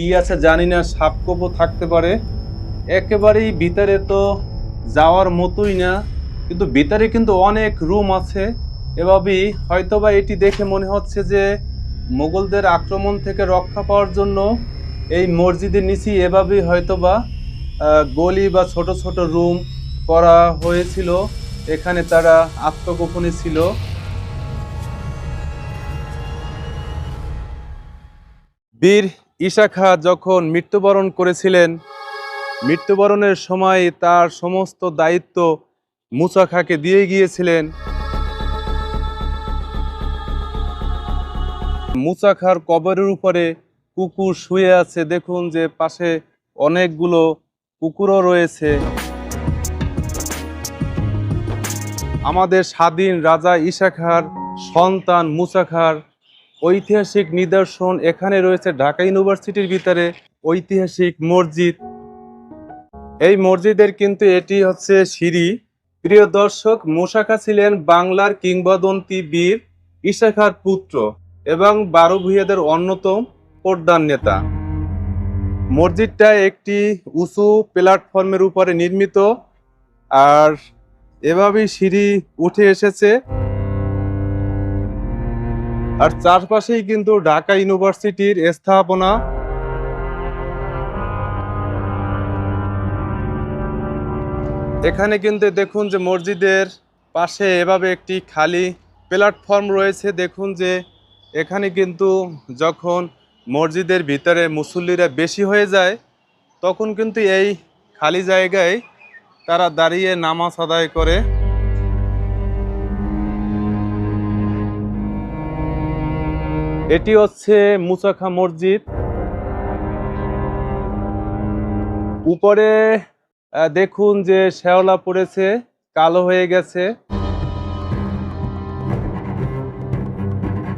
কি আছে জানি না, সাপকোপও থাকতে পারে। একেবারেই ভিতরে তো যাওয়ার মতোই না, কিন্তু ভিতরে কিন্তু অনেক রুম আছে। এভাবেই হয়তোবা এটি দেখে মনে হচ্ছে যে মোগলদের আক্রমণ থেকে রক্ষা পাওয়ার জন্য এই মসজিদের নিচে এভাবেই হয়তোবা গলি বা ছোট ছোট রুম করা হয়েছিল, এখানে তারা আত্মগোপনে ছিল। বীর ঈশা খাঁ যখন মৃত্যুবরণ করেছিলেন, মৃত্যুবরণের সময় তার সমস্ত দায়িত্ব মুসা খাঁকে দিয়ে গিয়েছিলেন। মুসা খাঁর কবরের উপরে কুকুর শুয়ে আছে, দেখুন যে পাশে অনেকগুলো কুকুরও রয়েছে। আমাদের স্বাধীন রাজা ঈশা খাঁর সন্তান মুসা খাঁর ঐতিহাসিক নিদর্শন এখানে রয়েছে ঢাকা ইউনিভার্সিটির ভিতরে ঐতিহাসিক মসজিদ। এই মসজিদের কিন্তু এটি হচ্ছে সিঁড়ি। প্রিয় দর্শক মুসাখা ছিলেন বাংলার কিংবদন্তি বীর ঈশাখার পুত্র এবং বারো ভূঁইয়াদের অন্যতম প্রধান নেতা। মসজিদটা একটি উঁচু প্ল্যাটফর্মের উপরে নির্মিত, আর এভাবেই সিঁড়ি উঠে এসেছে। আর চারপাশেই কিন্তু ঢাকা ইউনিভার্সিটির স্থাপনা। এখানে কিন্তু দেখুন যে মসজিদের পাশে এভাবে একটি খালি প্ল্যাটফর্ম রয়েছে। দেখুন যে এখানে কিন্তু যখন মসজিদের ভিতরে মুসল্লিরা বেশি হয়ে যায়, তখন কিন্তু এই খালি জায়গায় তারা দাঁড়িয়ে নামাজ আদায় করে। এটি হচ্ছে মুসাখা মসজিদ। উপরে দেখুন যে শ্যাওলা পড়েছে, কালো হয়ে গেছে।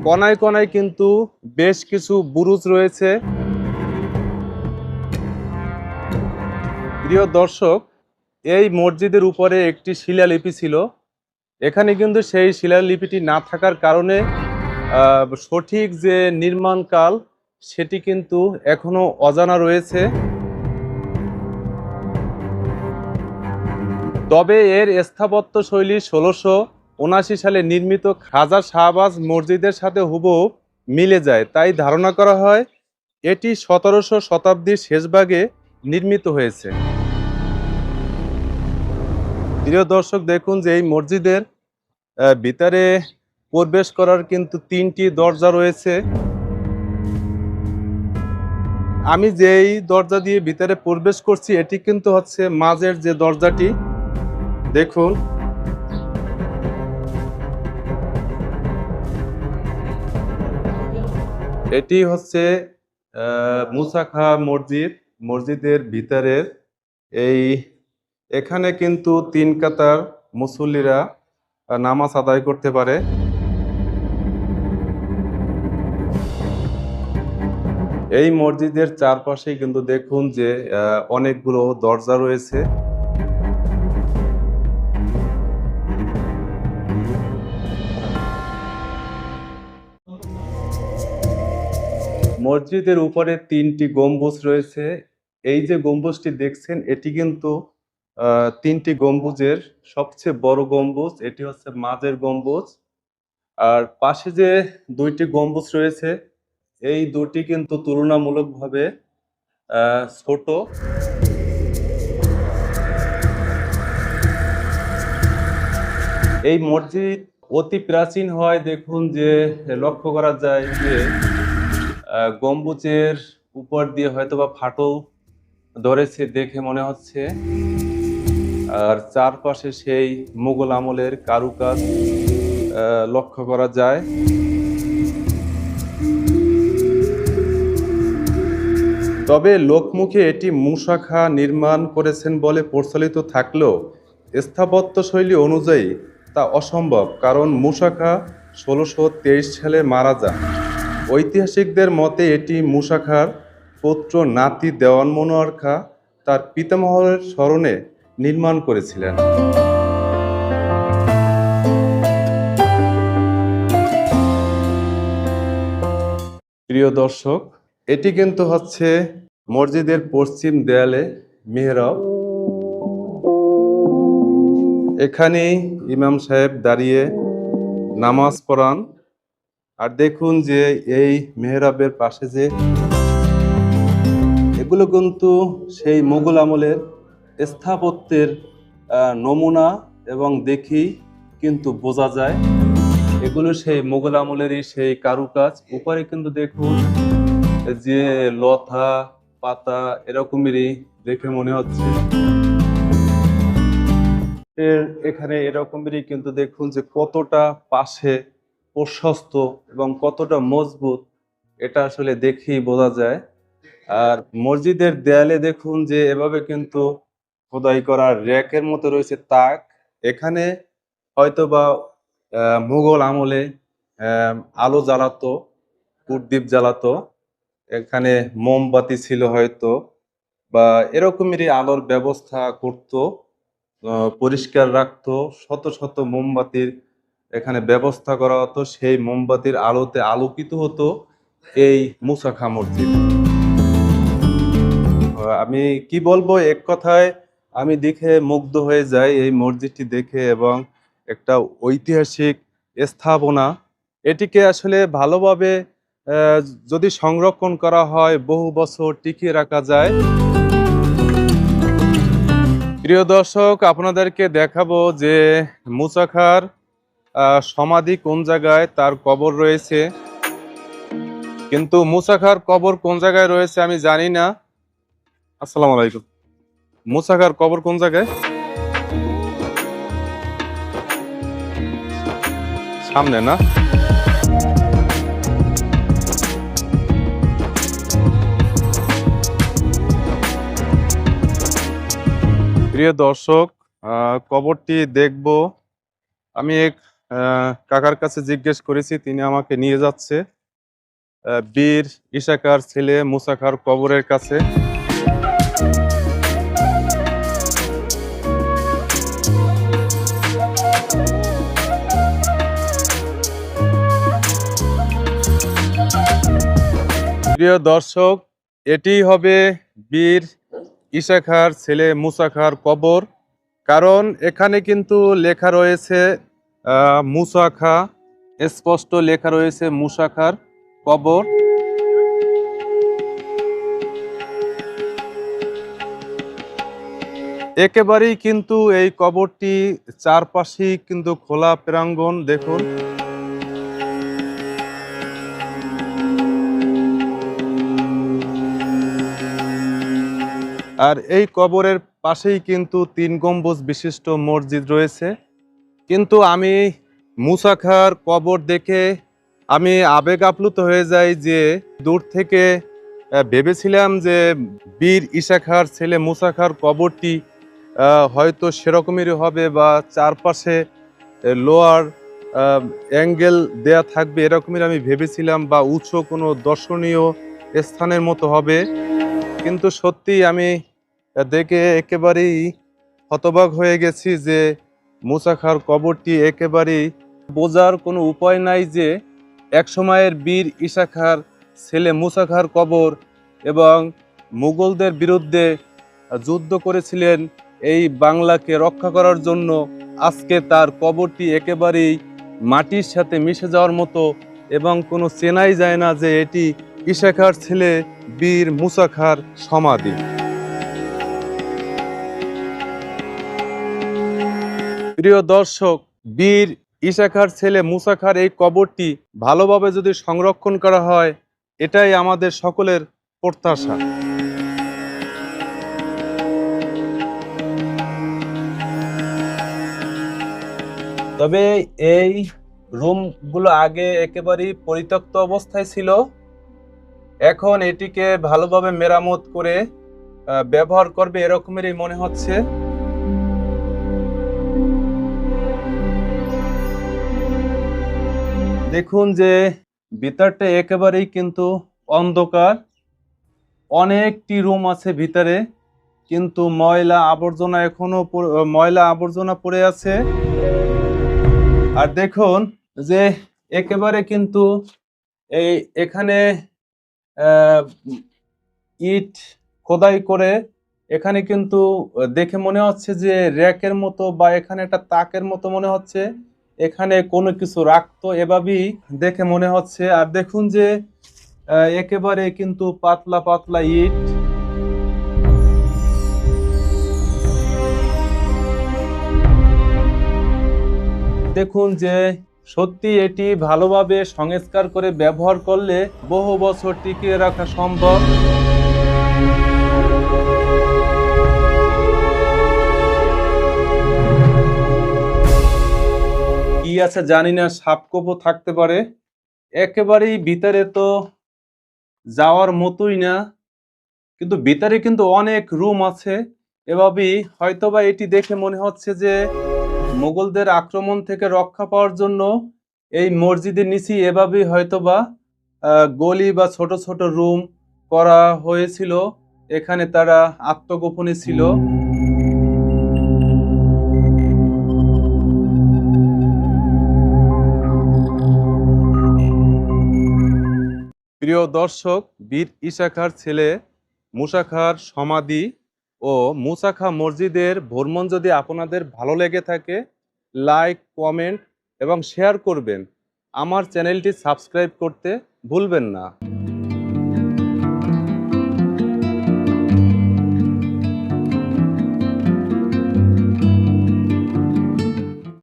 কনায় কনায় কিন্তু বেশ কিছু বুরুজ রয়েছে। প্রিয় দর্শক, এই মসজিদের উপরে একটি শিলালিপি ছিল। এখানে কিন্তু সেই শিলালিপিটি না থাকার কারণে সঠিক যে নির্মাণকাল সেটি কিন্তু এখনও অজানা রয়েছে। তবে এর স্থাপত্য শৈলী ষোলোশো উনাশি সালে নির্মিত খাজা শাহবাজ মসজিদের সাথে হুবহু মিলে যায়। তাই ধারণা করা হয়, এটি সতেরোশো শতাব্দীর শেষভাগে নির্মিত হয়েছে। প্রিয় দর্শক, দেখুন যে এই মসজিদের ভিতরে প্রবেশ করার কিন্তু তিনটি দরজা রয়েছে। আমি যেই দরজা দিয়ে ভিতরে প্রবেশ করছি, এটি কিন্তু হচ্ছে মাঝের যে দরজাটি। দেখুন। এটি হচ্ছে মুসাখা মসজিদ, মসজিদের ভিতরের এই, এখানে কিন্তু তিন কাতার মুসল্লিরা নামাজ আদায় করতে পারে। এই মসজিদের চারপাশে কিন্তু দেখুন যে অনেকগুলো দরজা রয়েছে। মসজিদের উপরে তিনটি গম্বুজ রয়েছে। এই যে গম্বুজটি দেখছেন, এটি কিন্তু তিনটি গম্বুজের সবচেয়ে বড় গম্বুজ। এটি হচ্ছে মাঝের গম্বুজ। আর পাশে যে দুইটি গম্বুজ রয়েছে এই দুটি কিন্তু তুলনামূলকভাবে ছোট। এই মসজিদ অতি প্রাচীন হয়, দেখুন যে লক্ষ্য করা যায় যে গম্বুজের উপর দিয়ে হয়তোবা ফাটো ধরেছে দেখে মনে হচ্ছে। আর চারপাশে সেই মুঘল আমলের কারুকাজ লক্ষ্য করা যায়। তবে লোকমুখে এটি মুসাখা নির্মাণ করেছেন বলে প্রচলিত থাকলেও স্থাপত্য শৈলী অনুযায়ী তা অসম্ভব, কারণ মুসাখা ষোলোশো সালে মারা যান। ঐতিহাসিকদের মতে এটি মুসাখার পুত্র নাতি দেওয়ান মনোয়ার খা তার পিতামহের স্মরণে নির্মাণ করেছিলেন। প্রিয় দর্শক, এটি কিন্তু হচ্ছে মসজিদের পশ্চিম দেয়ালে মেহরাব। এখানে ইমাম সাহেব দাঁড়িয়ে নামাজ পড়ান। আর দেখুন যে এই মেহরাবের পাশে যে এগুলো কিন্তু সেই মোগল আমলের স্থাপত্যের নমুনা এবং দেখি কিন্তু বোঝা যায়। এগুলো সেই মোগল আমলেরই সেই কারুকাজ। উপরে কিন্তু দেখুন যে লতা পাতা এরকমেরই দেখে মনে হচ্ছে। এর এখানে এরকমেরই কিন্তু দেখুন যে কতটা পাশে প্রশস্ত এবং কতটা মজবুত এটা আসলে দেখেই বোঝা যায়। আর মসজিদের দেয়ালে দেখুন যে এভাবে কিন্তু খোদাই করা র্যাকের মতো রয়েছে তাক। এখানে হয়তো বা মুঘল আমলে আলো জ্বালাতো কুটদ্বীপ জ্বালাতো। এখানে মোমবাতি ছিল হয়তো বা এরকমেরই আলোর ব্যবস্থা করতো পরিষ্কার রাখতো, শত শত মোমবাতির এখানে ব্যবস্থা করা হতো, সেই মোমবাতির আলোতে আলোকিত হতো এই মুসাখা মসজিদ। আমি কি বলব, এক কথায় আমি দেখে মুগ্ধ হয়ে যাই এই মসজিদটি দেখে এবং একটা ঐতিহাসিক স্থাপনা। এটিকে আসলে ভালোভাবে যদি সংরক্ষণ করা হয়, বহু বছর টিকিয়ে রাখা যায়। প্রিয় দর্শক, আপনাদেরকে দেখাবো যে মুসাখার সমাধি কোন জায়গায়, তার কবর রয়েছে। কিন্তু মুসাখার কবর কোন জায়গায় রয়েছে আমি জানি না। আসসালামু আলাইকুম। মুসাখার কবর কোন জায়গায়? সামনে না? প্রিয় দর্শক কবরটি দেখব। আমি এক কাকার কাছে জিজ্ঞেস করেছি, তিনি আমাকে নিয়ে যাচ্ছে বীর ইশাকার ছেলে মুসাখার কবরের কাছে। প্রিয় দর্শক, এটি হবে বীর ইশাখার ছেলে মুসাখার কবর কারণ এখানে কিন্তু লেখা রয়েছে আহ, মুসাখা স্পষ্ট লেখা রয়েছে মুসাখার কবর। একেবারেই কিন্তু এই কবরটি চারপাশেই কিন্তু খোলা প্রাঙ্গণ দেখুন। আর এই কবরের পাশেই কিন্তু তিন গম্বুজ বিশিষ্ট মসজিদ রয়েছে। কিন্তু আমি মুসাখার কবর দেখে আমি আবেগ আপ্লুত হয়ে যাই যে দূর থেকে ভেবেছিলাম যে বীর ইশাখার ছেলে মুসাখার কবরটি হয়তো সেরকমেরই হবে বা চারপাশে লোয়ার অ্যাঙ্গেল দেয়া থাকবে এরকমের আমি ভেবেছিলাম বা উঁচু কোনো দর্শনীয় স্থানের মতো হবে। কিন্তু সত্যি আমি দেখে একেবারেই হতবাক হয়ে গেছি যে মুসাখার কবরটি একেবারেই বোঝার কোনো উপায় নাই যে এক সময়ের বীর ইশাখার ছেলে মুসাখার কবর এবং মুঘলদের বিরুদ্ধে যুদ্ধ করেছিলেন এই বাংলাকে রক্ষা করার জন্য আজকে তার কবরটি একেবারেই মাটির সাথে মিশে যাওয়ার মতো এবং কোনো চেনাই যায় না যে এটি ইশাখার ছেলে বীর মুসাখার সমাধি। প্রিয় দর্শক, বীর, ইশাখার ছেলে মুসাখার এই কবরটি ভালোভাবে যদি সংরক্ষণ করা হয়, এটাই আমাদের সকলের প্রত্যাশা। তবে এই রুমগুলো আগে একেবারেই পরিত্যক্ত অবস্থায় ছিল। এখন এটিকে ভালোভাবে মেরামত করে ব্যবহার করবে এরকমেরই মনে হচ্ছে। দেখুন যে ভিতরটা একেবারেই কিন্তু অন্ধকার। অনেকটি রুম আছে ভিতরে, কিন্তু ময়লা আবর্জনা এখনও ময়লা আবর্জনা পড়ে আছে। আর দেখুন যে একেবারে কিন্তু এই এখানে ইট খোদাই করে, এখানে কিন্তু দেখে মনে হচ্ছে যে র্যাকের মতো বা এখানে একটা তাকের মতো মনে হচ্ছে। এখানে কোনো কিছু রাখতো এভাবেই দেখে মনে হচ্ছে। আর দেখুন যে একেবারে কিন্তু পাতলা পাতলা ইট। দেখুন যে, সত্যি এটি ভালোভাবে সংস্কার করে ব্যবহার করলে বহু বছর টিকিয়ে রাখা সম্ভব। আছে, জানি না, সাপকোপও থাকতে পারে। একেবারেই ভিতরে তো যাওয়ার মতোই না, কিন্তু ভিতরে কিন্তু অনেক রুম আছে। এভাবেই হয়তোবা এটি দেখে মনে হচ্ছে যে মোগলদের আক্রমণ থেকে রক্ষা পাওয়ার জন্য এই মসজিদের নিচে এভাবেই হয়তোবা গলি বা ছোট ছোট রুম করা হয়েছিল। এখানে তারা আত্মগোপনে ছিল। প্রিয় দর্শক, বীর ইশাখার ছেলে মুসাখার সমাধি ও মুসাখা মসজিদের ভ্রমণ যদি আপনাদের ভালো লেগে থাকে লাইক কমেন্ট এবং শেয়ার করবেন। আমার চ্যানেলটি সাবস্ক্রাইব করতে ভুলবেন না।